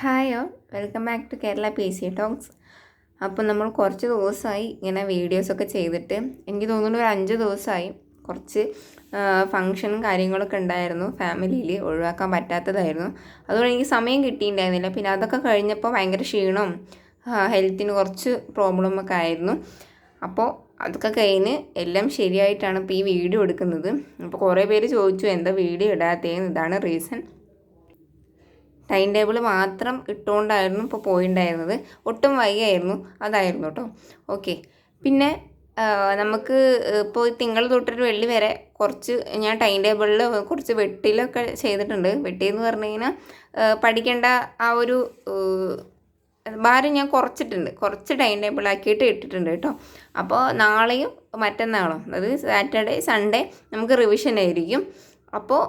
Hi all welcome back to Kerala P C talks. അപ്പോൾ നമ്മൾ കുറച്ച് ദിവസമായി ഇങ്ങനെ വീഡിയോസൊക്കെ ചെയ്തിട്ട് എനിക്ക് തോന്നുന്നു ഒരു അഞ്ച് ദിവസമായി കുറച്ച് ഫങ്ഷനും കാര്യങ്ങളൊക്കെ ഉണ്ടായിരുന്നു ഫാമിലിയിൽ ഒഴിവാക്കാൻ പറ്റാത്തതായിരുന്നു. അതുകൊണ്ട് എനിക്ക് സമയം കിട്ടിയിട്ടുണ്ടായിരുന്നില്ല. പിന്നെ അതൊക്കെ കഴിഞ്ഞപ്പോൾ ഭയങ്കര ക്ഷീണവും ഹെൽത്തിന് കുറച്ച് പ്രോബ്ലം ഒക്കെ ആയിരുന്നു. അപ്പോൾ അതൊക്കെ കഴിഞ്ഞ് എല്ലാം ശരിയായിട്ടാണ് ഇപ്പോൾ ഈ വീഡിയോ എടുക്കുന്നത്. അപ്പോൾ കുറേ പേര് ചോദിച്ചു എന്താ വീഡിയോ ഇടാത്തതെന്ന് ഇതാണ് റീസൺ. ടൈം ടേബിൾ മാത്രം ഇട്ടുകൊണ്ടായിരുന്നു ഇപ്പോൾ പോയിണ്ടായിരുന്നത്. ഒട്ടും വൈകായിരുന്നു അതായിരുന്നു കേട്ടോ ഓക്കെ പിന്നെ നമുക്ക് ഇപ്പോൾ തിങ്കൾ തൊട്ടൊരു വെള്ളി വരെ കുറച്ച് ഞാൻ ടൈം ടേബിളിൽ കുറച്ച് വെട്ടിലൊക്കെ ചെയ്തിട്ടുണ്ട്. വെട്ടിയെന്ന് പറഞ്ഞു കഴിഞ്ഞാൽ പഠിക്കേണ്ട ആ ഒരു ഭാരം ഞാൻ കുറച്ചിട്ടുണ്ട്. കുറച്ച് ടൈം ടേബിൾ ആക്കിയിട്ട് ഇട്ടിട്ടുണ്ട് കേട്ടോ അപ്പോൾ നാളെയും മറ്റന്നാളും അതായത് സാറ്റർഡേ സൺഡേ നമുക്ക് റിവിഷൻ ആയിരിക്കും. അപ്പോൾ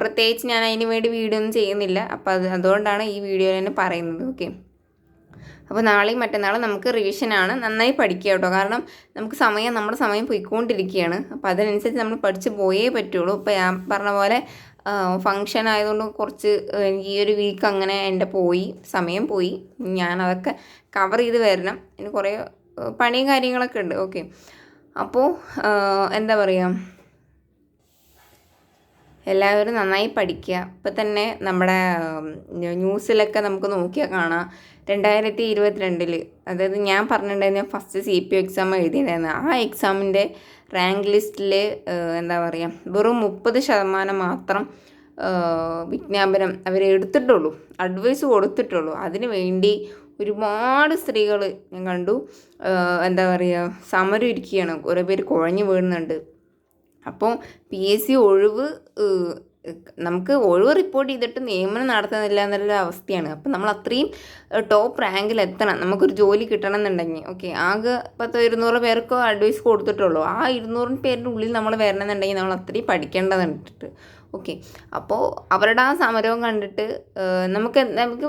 പ്രത്യേകിച്ച് ഞാൻ അതിന് വേണ്ടി വീഡിയോ ഒന്നും ചെയ്യുന്നില്ല. അപ്പോൾ അത് അതുകൊണ്ടാണ് ഈ വീഡിയോ തന്നെ പറയുന്നത് ഓക്കെ? അപ്പോൾ നാളെയും മറ്റന്നാളും നമുക്ക് റിവിഷനാണ് നന്നായി പഠിക്കുക കേട്ടോ. കാരണം നമുക്ക് സമയം നമ്മുടെ സമയം പോയിക്കൊണ്ടിരിക്കുകയാണ്. അപ്പോൾ അതിനനുസരിച്ച് നമ്മൾ പഠിച്ച് പോയേ പറ്റുള്ളൂ. ഇപ്പോൾ ഞാൻ പറഞ്ഞ പോലെ ഫങ്ഷൻ ആയതുകൊണ്ട് കുറച്ച് എനിക്ക് ഈ ഒരു വീക്ക് അങ്ങനെ എന്റെ പോയി സമയം പോയി. ഞാൻ അതൊക്കെ കവർ ചെയ്ത് വരണം. ഇനി കുറേ പണിയും കാര്യങ്ങളൊക്കെ ഉണ്ട് ഓക്കെ? അപ്പോൾ എന്താ പറയുക എല്ലാവരും നന്നായി പഠിക്കുക. ഇപ്പം തന്നെ നമ്മുടെ ന്യൂസിലൊക്കെ നമുക്ക് നോക്കിയാൽ കാണാം. രണ്ടായിരത്തി ഇരുപത്തിരണ്ടിൽ അതായത് ഞാൻ പറഞ്ഞിട്ടുണ്ടായിരുന്നു ഫസ്റ്റ് സി പി എക്സാം എഴുതിയിട്ടുണ്ടായിരുന്നു. ആ എക്സാമിന്റെ റാങ്ക് ലിസ്റ്റിൽ എന്താ പറയുക വെറും മുപ്പത് ശതമാനം മാത്രം വിജ്ഞാപനം അവർ എടുത്തിട്ടുള്ളൂ. അഡ്വൈസ് കൊടുത്തിട്ടുള്ളൂ. അതിന് വേണ്ടി ഒരുപാട് സ്ത്രീകൾ ഞാൻ കണ്ടു. എന്താ പറയുക സമരം ഇരിക്കുകയാണ്. കുറേ പേര് കുഴഞ്ഞു വീഴുന്നുണ്ട്. അപ്പോൾ പി എസ് സി ഒഴിവ് നമുക്ക് ഒഴിവ് റിപ്പോർട്ട് ചെയ്തിട്ട് നിയമനം നടത്തുന്നില്ല എന്നുള്ള അവസ്ഥയാണ്. അപ്പം നമ്മൾ അത്രയും ടോപ്പ് റാങ്കിൽ എത്തണം. നമുക്കൊരു ജോലി കിട്ടണം എന്നുണ്ടെങ്കിൽ ഓക്കെ ആകെ പത്തോ ഇരുന്നൂറ് പേർക്കോ അഡ്വൈസ് കൊടുത്തിട്ടുള്ളൂ. ആ ഇരുന്നൂറ് പേരുടെ ഉള്ളിൽ നമ്മൾ വരണം എന്നുണ്ടെങ്കിൽ നമ്മൾ അത്രയും പഠിക്കേണ്ടതുണ്ട്. ഓക്കെ അപ്പോൾ അവരുടെ ആ സമരവും കണ്ടിട്ട് നമുക്ക് നമുക്ക്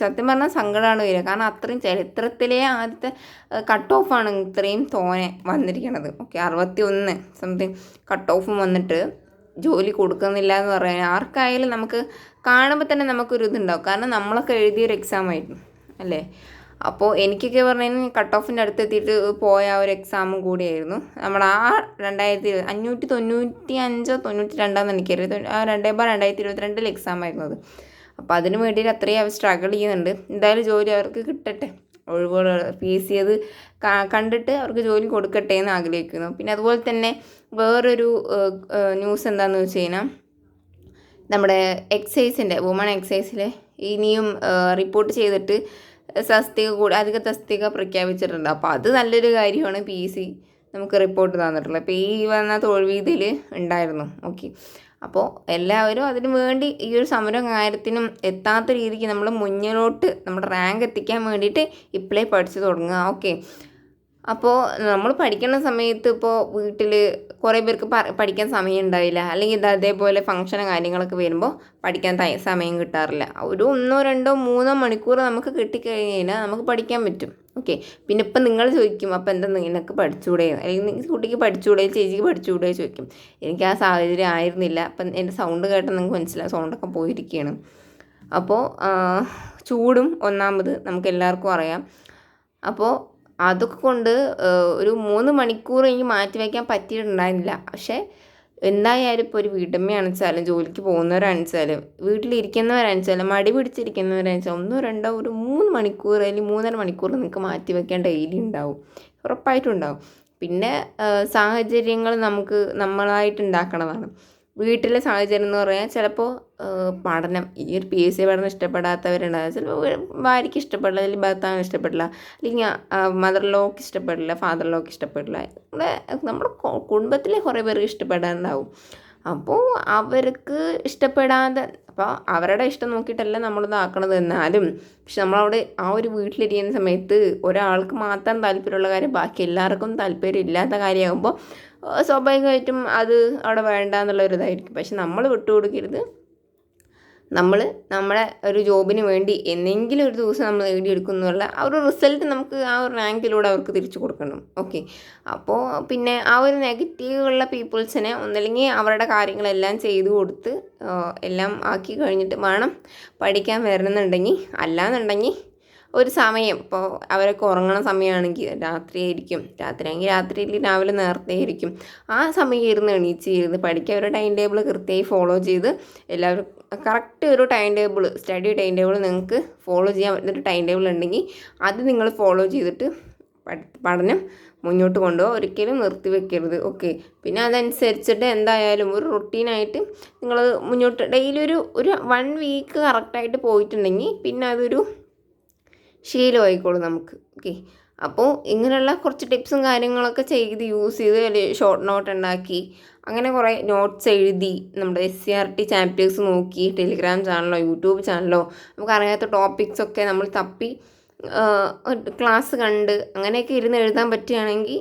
സത്യം പറഞ്ഞാൽ സങ്കടമാണ് വരിക. കാരണം അത്രയും ചരിത്രത്തിലെ ആദ്യത്തെ കട്ട് ഓഫാണ് ഇത്രയും തോനെ വന്നിരിക്കണത്. ഓക്കെ അറുപത്തി ഒന്ന് സംതിങ് കട്ട് ഓഫും വന്നിട്ട് ജോലി കൊടുക്കുന്നില്ല എന്ന് പറയാൻ ആർക്കായാലും നമുക്ക് കാണുമ്പോൾ തന്നെ നമുക്കൊരു ഇതുണ്ടാവും കാരണം നമ്മളൊക്കെ എഴുതിയൊരു എക്സാം ആയിരുന്നു. അല്ലേ? അപ്പോൾ എനിക്കൊക്കെ പറഞ്ഞു കഴിഞ്ഞാൽ കട്ട് ഓഫിന്റെ അടുത്ത് എത്തിയിട്ട് പോയ ഒരു എക്സാമും കൂടിയായിരുന്നു. നമ്മൾ ആ രണ്ടായിരത്തി അഞ്ഞൂറ്റി തൊണ്ണൂറ്റി അഞ്ചോ തൊണ്ണൂറ്റി രണ്ടാന്ന് എനിക്കറിയാം ആ രണ്ടേ ബാർ രണ്ടായിരത്തി ഇരുപത്തിരണ്ടിൽ എക്സാം ആയിരുന്നു അപ്പോൾ അതിന് വേണ്ടിയിട്ട് അത്രയും അവർ സ്ട്രഗിൾ ചെയ്യുന്നുണ്ട്. എന്തായാലും ജോലി അവർക്ക് കിട്ടട്ടെ. ഒഴിവുകൾ ഫേസ് ക- കണ്ടിട്ട് അവർക്ക് ജോലി കൊടുക്കട്ടെ എന്ന് ആഗ്രഹിക്കുന്നു. പിന്നെ അതുപോലെ തന്നെ വേറൊരു ന്യൂസ് എന്താണെന്ന് വെച്ച് കഴിഞ്ഞാൽ നമ്മുടെ എക്സൈസിന്റെ വുമൺ എക്സൈസിൽ ഇനിയും റിപ്പോർട്ട് ചെയ്തിട്ട് തസ്തിക കൂടി അധിക തസ്തിക പ്രഖ്യാപിച്ചിട്ടുണ്ട്. അപ്പോൾ അത് നല്ലൊരു കാര്യമാണ് പി സി നമുക്ക് റിപ്പോർട്ട് തന്നിട്ടുള്ളത്. ഇപ്പോൾ ഈ വന്ന തോൽവീതിയിൽ ഉണ്ടായിരുന്നു. ഓക്കെ അപ്പോൾ എല്ലാവരും അതിനു വേണ്ടി ഈ ഒരു സമരം കാര്യത്തിനും എത്താത്ത രീതിക്ക് നമ്മൾ മുന്നിലോട്ട് നമ്മുടെ റാങ്ക് എത്തിക്കാൻ വേണ്ടിയിട്ട് ഇപ്പോഴേ പഠിച്ചു തുടങ്ങുക. ഓക്കെ അപ്പോൾ നമ്മൾ പഠിക്കുന്ന സമയത്ത് ഇപ്പോൾ വീട്ടിൽ കുറേ പേർക്ക് പഠിക്കാൻ സമയം ഉണ്ടാവില്ല. അല്ലെങ്കിൽ ഇത് അതേപോലെ ഫംഗ്ഷനോ കാര്യങ്ങളൊക്കെ വരുമ്പോൾ പഠിക്കാൻ സമയം കിട്ടാറില്ല. ഒരു ഒന്നോ രണ്ടോ മൂന്നോ മണിക്കൂർ നമുക്ക് കിട്ടിക്കഴിഞ്ഞ് കഴിഞ്ഞാൽ നമുക്ക് പഠിക്കാൻ പറ്റും. ഓക്കെ. പിന്നെ ഇപ്പം നിങ്ങൾ ചോദിക്കും അപ്പം എന്താ നിനക്ക് പഠിച്ചുകൂടെ അല്ലെങ്കിൽ കുട്ടിക്ക് പഠിച്ചുകൂടെ ചേച്ചിക്ക് പഠിച്ചുകൂടെ ചോദിക്കും. എനിക്ക് ആ സാഹചര്യം ആയിരുന്നില്ല. അപ്പം എന്റെ സൗണ്ട് കേട്ടാൽ നിങ്ങൾക്ക് മനസ്സിലാവും. സൗണ്ടൊക്കെ പോയിരിക്കുകയാണ് അപ്പോൾ ചൂടും ഒന്നാമത് നമുക്ക് എല്ലാവർക്കും അറിയാം. അപ്പോൾ അതൊക്കെ കൊണ്ട് ഒരു മൂന്ന് മണിക്കൂർ എനിക്ക് മാറ്റി വയ്ക്കാൻ പറ്റിയിട്ടുണ്ടായിരുന്നില്ല. പക്ഷേ എന്തായാലും ഇപ്പോൾ ഒരു വീട്ടമ്മയാണെച്ചാലും ജോലിക്ക് പോകുന്നവരാണെച്ചാലും വീട്ടിലിരിക്കുന്നവരാണെച്ചാലും മടി പിടിച്ചിരിക്കുന്നവരാണെച്ചാലും ഒന്നോ രണ്ടോ ഒരു മൂന്ന് മണിക്കൂർ അല്ലെങ്കിൽ മൂന്നര മണിക്കൂർ നിങ്ങൾക്ക് മാറ്റി വയ്ക്കാൻ ഡെയിലി ഉണ്ടാവും. ഉറപ്പായിട്ടും ഉണ്ടാവും. പിന്നെ സാഹചര്യങ്ങൾ നമുക്ക് നമ്മളായിട്ട് ഉണ്ടാക്കണതാണ്. വീട്ടിലെ സാഹചര്യം എന്ന് പറയാൻ ചിലപ്പോൾ പഠനം ഈ ഒരു പി എസ് സി പഠനം ഇഷ്ടപ്പെടാത്തവരുണ്ടാകും ചിലപ്പോൾ ഭാര്യയ്ക്ക് ഇഷ്ടപ്പെടില്ല അല്ലെങ്കിൽ ഭർത്താവിന് ഇഷ്ടപ്പെടില്ല അല്ലെങ്കിൽ മദർ ലോക്ക് ഇഷ്ടപ്പെടില്ല ഫാദർ ലോക്ക് ഇഷ്ടപ്പെടില്ല നമ്മുടെ നമ്മുടെ കുടുംബത്തിലെ കുറേ പേർക്ക് ഇഷ്ടപ്പെടാനുണ്ടാവും. അപ്പോൾ അവർക്ക് ഇഷ്ടപ്പെടാതെ അപ്പോൾ അവരുടെ ഇഷ്ടം നോക്കിയിട്ടല്ല നമ്മളിത് ആക്കണത് എന്നാലും പക്ഷെ നമ്മളവിടെ ആ ഒരു വീട്ടിലിരിക്കുന്ന സമയത്ത് ഒരാൾക്ക് മാത്രം താല്പര്യമുള്ള കാര്യം ബാക്കി എല്ലാവർക്കും താല്പര്യം ഇല്ലാത്ത കാര്യമാകുമ്പോൾ സ്വാഭാവികമായിട്ടും അത് അവിടെ വേണ്ട എന്നുള്ള ഒരു ഇതായിരിക്കും പക്ഷെ നമ്മൾ വിട്ടുകൊടുക്കരുത്. നമ്മൾ നമ്മളെ ഒരു ജോബിന് വേണ്ടി എന്തെങ്കിലും ഒരു ദിവസം നമ്മൾ നേടിയെടുക്കുന്നുള്ള ആ ഒരു റിസൾട്ട് നമുക്ക് ആ ഒരു റാങ്കിലൂടെ അവർക്ക് തിരിച്ചു കൊടുക്കണം. ഓക്കെ? അപ്പോൾ പിന്നെ ആ ഒരു നെഗറ്റീവ് ഉള്ള പീപ്പിൾസിനെ ഒന്നല്ലെങ്കിൽ അവരുടെ കാര്യങ്ങളെല്ലാം ചെയ്തു കൊടുത്ത് എല്ലാം ആക്കി കഴിഞ്ഞിട്ട് വേണം പഠിക്കാൻ വരണമെന്നുണ്ടെങ്കിൽ അല്ലാന്നുണ്ടെങ്കിൽ ഒരു സമയം. ഇപ്പോൾ അവരൊക്കെ ഉറങ്ങണ സമയമാണെങ്കിൽ രാത്രിയായിരിക്കും. രാത്രിയാണെങ്കിൽ രാത്രിയിൽ രാവിലെ നേരത്തെ ആയിരിക്കും. ആ സമയം ഇരുന്ന് എണീച്ച് ഇരുന്ന് പഠിക്കുക ഒരു ടൈം ടേബിൾ കൃത്യമായി ഫോളോ ചെയ്ത് എല്ലാവരും കറക്റ്റ് ഒരു time table study time table നിങ്ങൾക്ക് ഫോളോ ചെയ്യാൻ പറ്റുന്ന ഒരു ടൈം ടേബിൾ ഉണ്ടെങ്കിൽ അത് നിങ്ങൾ ഫോളോ ചെയ്തിട്ട് പഠനം മുന്നോട്ട് കൊണ്ടുപോകുക ഒരിക്കലും നിർത്തി വെക്കരുത്. ഓക്കെ പിന്നെ അതനുസരിച്ചിട്ട് എന്തായാലും ഒരു റൊട്ടീനായിട്ട് നിങ്ങൾ മുന്നോട്ട് ഡെയിലി ഒരു ഒരു വൺ വീക്ക് കറക്റ്റായിട്ട് പോയിട്ടുണ്ടെങ്കിൽ പിന്നെ അതൊരു ശീലമായിക്കോളും നമുക്ക്. ഓക്കെ. അപ്പോൾ ഇങ്ങനെയുള്ള കുറച്ച് ടിപ്സും കാര്യങ്ങളൊക്കെ ചെയ്ത് യൂസ് ചെയ്ത് അല്ലെങ്കിൽ ഷോർട്ട് നോട്ട് ഉണ്ടാക്കി അങ്ങനെ കുറേ നോട്ട്സ് എഴുതി നമ്മുടെ S C R T chapters നോക്കി ടെലിഗ്രാം ചാനലോ യൂട്യൂബ് ചാനലോ നമുക്കറിയാത്ത അറിയാത്ത ടോപ്പിക്സൊക്കെ നമ്മൾ തപ്പി ക്ലാസ് കണ്ട് അങ്ങനെയൊക്കെ ഇരുന്ന് എഴുതാൻ പറ്റുകയാണെങ്കിൽ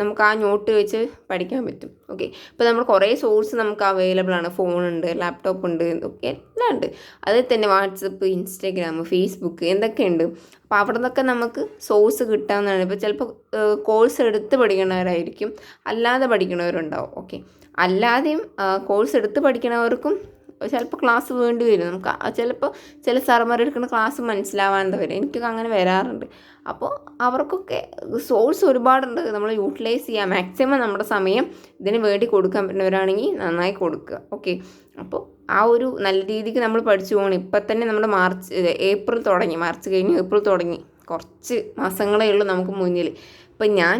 നമുക്ക് ആ നോട്ട് വെച്ച് പഠിക്കാൻ പറ്റും. ഓക്കെ ഇപ്പോൾ നമ്മൾ കുറേ സോഴ്സ് നമുക്ക് അവൈലബിൾ ആണ്. ഫോണുണ്ട് ലാപ്ടോപ്പ് ഉണ്ട് ഒക്കെ എല്ലാം ഉണ്ട്. അതിൽ തന്നെ വാട്സപ്പ് ഇൻസ്റ്റാഗ്രാം ഫേസ്ബുക്ക് എന്തൊക്കെയുണ്ട് അപ്പോൾ അവിടെ നിന്നൊക്കെ നമുക്ക് സോഴ്സ് കിട്ടാവുന്നതാണ്. ഇപ്പോൾ ചിലപ്പോൾ കോഴ്സ് എടുത്ത് പഠിക്കണവരായിരിക്കും. അല്ലാതെ പഠിക്കണവരുണ്ടാവും. ഓക്കെ അല്ലാതെയും കോഴ്സ് എടുത്ത് പഠിക്കണവർക്കും ചിലപ്പോൾ ക്ലാസ് വേണ്ടി വരും. നമുക്ക് ചിലപ്പോൾ ചില എടുക്കുന്ന ക്ലാസ് മനസ്സിലാവാണ്ട് വരും. എനിക്കൊക്കെ അങ്ങനെ വരാറുണ്ട്. അപ്പോൾ അവർക്കൊക്കെ സോഴ്സ് ഒരുപാടുണ്ട്. നമ്മൾ യൂട്ടിലൈസ് ചെയ്യുക മാക്സിമം നമ്മുടെ സമയം ഇതിന് വേണ്ടി കൊടുക്കാൻ പറ്റുന്നവരാണെങ്കിൽ നന്നായി കൊടുക്കുക. ഓക്കെ അപ്പോൾ ആ ഒരു നല്ല രീതിക്ക് നമ്മൾ പഠിച്ചു പോകണം. ഇപ്പം തന്നെ നമ്മുടെ മാർച്ച് ഏപ്രിൽ തുടങ്ങി. മാർച്ച് കഴിഞ്ഞ് ഏപ്രിൽ തുടങ്ങി. കുറച്ച് മാസങ്ങളേ ഉള്ളൂ നമുക്ക് മുന്നിൽ ഇപ്പം ഞാൻ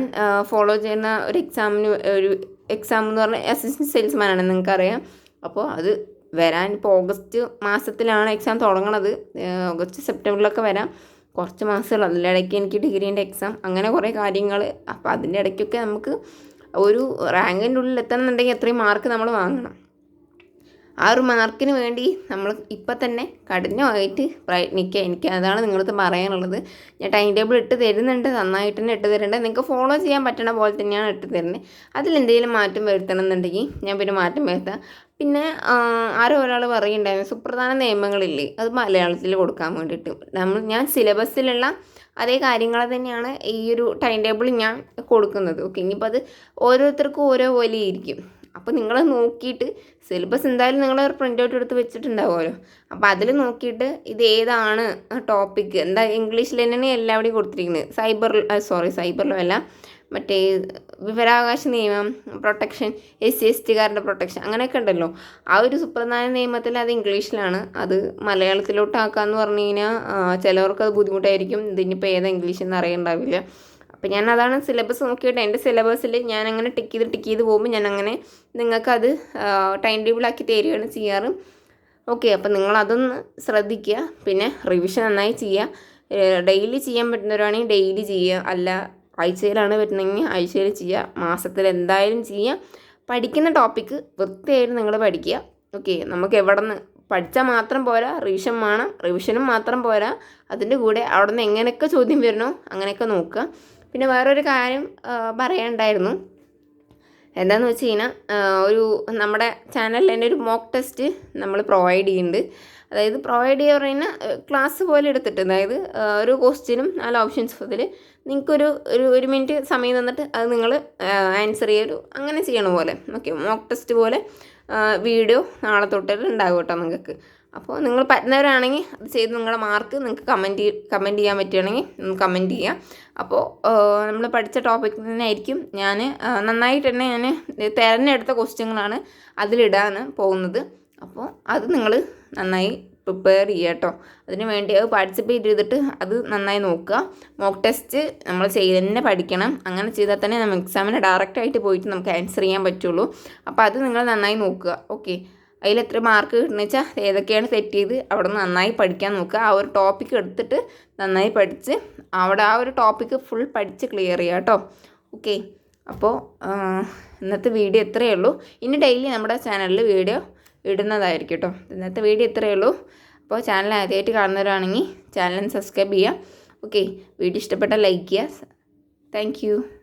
ഫോളോ ചെയ്യുന്ന ഒരു എക്സാമിന് ഒരു എക്സാം എന്ന് പറഞ്ഞാൽ അസിസ്റ്റന്റ് സെയിൽസ്മാനാണ് നിങ്ങൾക്കറിയാം. അപ്പോൾ അത് വരാൻ ഇപ്പോൾ ഓഗസ്റ്റ് മാസത്തിലാണ് എക്സാം തുടങ്ങണത്. ഓഗസ്റ്റ് സെപ്റ്റംബറിലൊക്കെ വരാം. കുറച്ച് മാസമുള്ളൂ അതിന്റെ ഇടയ്ക്ക് എനിക്ക് ഡിഗ്രീന്റെ എക്സാം അങ്ങനെ കുറേ കാര്യങ്ങൾ അപ്പോൾ അതിന്റെ ഇടയ്ക്കൊക്കെ നമുക്ക് ഒരു റാങ്കിന്റെ ഉള്ളിൽ എത്തണമെന്നുണ്ടെങ്കിൽ എത്രയും മാർക്ക് നമ്മൾ വാങ്ങണം. ആ ഒരു മാർക്കിന് വേണ്ടി നമ്മൾ ഇപ്പം തന്നെ കഠിനമായിട്ട് പ്രയത്നിക്കുക. എനിക്ക് അതാണ് നിങ്ങളടുത്ത് പറയാനുള്ളത്. ഞാൻ ടൈം ടേബിൾ ഇട്ട് തരുന്നുണ്ട്. നന്നായിട്ട് തന്നെ ഇട്ട് തരുന്നുണ്ട്. നിങ്ങൾക്ക് ഫോളോ ചെയ്യാൻ പറ്റണ പോലെ തന്നെയാണ് ഇട്ട് തരുന്നത്. അതിലെന്തെങ്കിലും മാറ്റം വരുത്തണം എന്നുണ്ടെങ്കിൽ ഞാൻ പിന്നെ മാറ്റം വരുത്താം. പിന്നെ ആരോ ഒരാൾ പറയുണ്ടായിരുന്നു സുപ്രധാന നിയമങ്ങളില്ലേ അത് മലയാളത്തിൽ കൊടുക്കാൻ വേണ്ടിയിട്ട്. നമ്മൾ ഞാൻ സിലബസിലുള്ള അതേ കാര്യങ്ങൾ തന്നെയാണ് ഈ ഒരു ടൈം ടേബിൾ ഞാൻ കൊടുക്കുന്നത്. ഓക്കെ ഇനിയിപ്പോൾ അത് ഓരോരുത്തർക്കും ഓരോ പോലെ ഇരിക്കും. അപ്പോൾ നിങ്ങൾ നോക്കിയിട്ട് സിലബസ് എന്തായാലും നിങ്ങൾ ഒരു പ്രിന്റ് ഔട്ട് എടുത്ത് വെച്ചിട്ടുണ്ടാവുമല്ലോ. അപ്പോൾ അതിൽ നോക്കിയിട്ട് ഇത് ഏതാണ് ടോപ്പിക്ക് എന്താ ഇംഗ്ലീഷിൽ തന്നെയാണ് എല്ലാവിടെയും കൊടുത്തിരിക്കുന്നത്. സൈബർ സോറി സൈബറിലും അല്ല. മറ്റേ വിവരാവകാശ നിയമം പ്രൊട്ടക്ഷൻ എസ് സി എസ് ടിക്കാരുടെ പ്രൊട്ടക്ഷൻ അങ്ങനെയൊക്കെ ഉണ്ടല്ലോ. ആ ഒരു സുപ്രധാന നിയമത്തിൽ അത് ഇംഗ്ലീഷിലാണ്. അത് മലയാളത്തിലോട്ടാക്കാന്ന് പറഞ്ഞു കഴിഞ്ഞാൽ ചിലവർക്ക് അത് ബുദ്ധിമുട്ടായിരിക്കും. ഇതിനിപ്പോൾ ഏതാ ഇംഗ്ലീഷ് എന്ന് അറിയണ്ടാവില്ല. അപ്പം ഞാൻ അതാണ് സിലബസ് നോക്കിയിട്ട് എന്റെ സിലബസിൽ ഞാൻ അങ്ങനെ ടിക്ക് ചെയ്ത് ടിക്ക് ചെയ്ത് പോകുമ്പോൾ ഞാൻ അങ്ങനെ നിങ്ങൾക്കത് ടൈം ടേബിളാക്കി തരികയാണ് ചെയ്യാറ്. ഓക്കെ അപ്പം നിങ്ങളതൊന്ന് ശ്രദ്ധിക്കുക. പിന്നെ റിവിഷൻ നന്നായി ചെയ്യുക ഡെയിലി ചെയ്യാൻ പറ്റുന്നവരാണെങ്കിൽ ഡെയിലി ചെയ്യുക അല്ല ആഴ്ചയിലാണ് പറ്റുന്നതെങ്കിൽ ആഴ്ചയിൽ ചെയ്യുക മാസത്തിൽ എന്തായാലും ചെയ്യുക പഠിക്കുന്ന ടോപ്പിക്ക് വൃത്തിയായിട്ട് നിങ്ങൾ പഠിക്കുക. ഓക്കെ നമുക്ക് എവിടെ നിന്ന് പഠിച്ചാൽ മാത്രം പോരാ. റിവിഷൻ വേണം. റിവിഷനും മാത്രം പോരാ. അതിന്റെ കൂടെ അവിടെ നിന്ന് എങ്ങനെയൊക്കെ ചോദ്യം വരണോ അങ്ങനെയൊക്കെ നോക്കുക. പിന്നെ വേറൊരു കാര്യം പറയണ്ടായിരുന്നു. എന്താണെന്ന് വെച്ച് കഴിഞ്ഞാൽ ഒരു നമ്മുടെ ചാനലിൽ തന്നെ ഒരു മോക്ക് ടെസ്റ്റ് നമ്മൾ പ്രൊവൈഡ് ചെയ്യുന്നുണ്ട് അതായത് പ്രൊവൈഡ് ചെയ്യുക പറയുന്ന ക്ലാസ് പോലെ എടുത്തിട്ട് അതായത് ഒരു ക്വസ്റ്റ്യനും നാല് ഓപ്ഷൻസ് അതിൽ നിങ്ങൾക്കൊരു ഒരു ഒരു മിനിറ്റ് സമയം തന്നിട്ട് അത് നിങ്ങൾ ആൻസർ ചെയ്യൊരു അങ്ങനെ ചെയ്യണ പോലെ ഓക്കെ മോക്ക് ടെസ്റ്റ് പോലെ വീഡിയോ നാളെ തൊട്ടിട്ട് ഉണ്ടാകും കേട്ടോ നിങ്ങൾക്ക് അപ്പോൾ നിങ്ങൾ പറ്റുന്നവരാണെങ്കിൽ അത് ചെയ്ത് നിങ്ങളുടെ മാർക്ക് നിങ്ങൾക്ക് കമന്റ് കമന്റ് ചെയ്യാൻ പറ്റുകയാണെങ്കിൽ കമന്റ് ചെയ്യാം. അപ്പോൾ നമ്മൾ പഠിച്ച ടോപ്പിക്കിൽ തന്നെ ആയിരിക്കും. ഞാൻ നന്നായിട്ട് തന്നെ ഞാൻ തിരഞ്ഞെടുത്ത ക്വസ്റ്റ്യങ്ങളാണ് അതിലിടാൻ പോകുന്നത്. അപ്പോൾ അത് നിങ്ങൾ നന്നായി പ്രിപ്പയർ ചെയ്യുക കേട്ടോ. അതിന് വേണ്ടി അത് പാർട്ടിസിപ്പേറ്റ് ചെയ്തിട്ട് അത് നന്നായി നോക്കുക. മോക്ക് ടെസ്റ്റ് നമ്മൾ ചെയ്ത് തന്നെ പഠിക്കണം. അങ്ങനെ ചെയ്താൽ തന്നെ നമ്മൾ എക്സാമിന് ഡയറക്റ്റായിട്ട് പോയിട്ട് നമുക്ക് ആൻസർ ചെയ്യാൻ പറ്റുള്ളൂ. അപ്പോൾ അത് നിങ്ങൾ നന്നായി നോക്കുക. ഓക്കെ അതിൽ എത്ര മാർക്ക് കിട്ടുന്ന വെച്ചാൽ ഏതൊക്കെയാണ് സെറ്റ് ചെയ്ത് അവിടെ നന്നായി പഠിക്കാൻ നോക്കുക. ആ ഒരു ടോപ്പിക്ക് എടുത്തിട്ട് നന്നായി പഠിച്ച് അവിടെ ആ ഒരു ടോപ്പിക്ക് ഫുൾ പഠിച്ച് ക്ലിയർ ചെയ്യുക കേട്ടോ. ഓക്കെ അപ്പോൾ ഇന്നത്തെ വീഡിയോ ഇത്രയേ ഉള്ളൂ. ഇനി ഡെയിലി നമ്മുടെ ചാനലിൽ വീഡിയോ ഇടുന്നതായിരിക്കും കേട്ടോ. ഇന്നത്തെ വീഡിയോ ഇത്രയേ ഉള്ളൂ. അപ്പോൾ ചാനൽ ആദ്യമായിട്ട് കാണുന്നവരാണെങ്കിൽ ചാനൽ സബ്സ്ക്രൈബ് ചെയ്യുക ഓക്കെ വീഡിയോ ഇഷ്ടപ്പെട്ടാൽ ലൈക്ക് ചെയ്യുക. താങ്ക്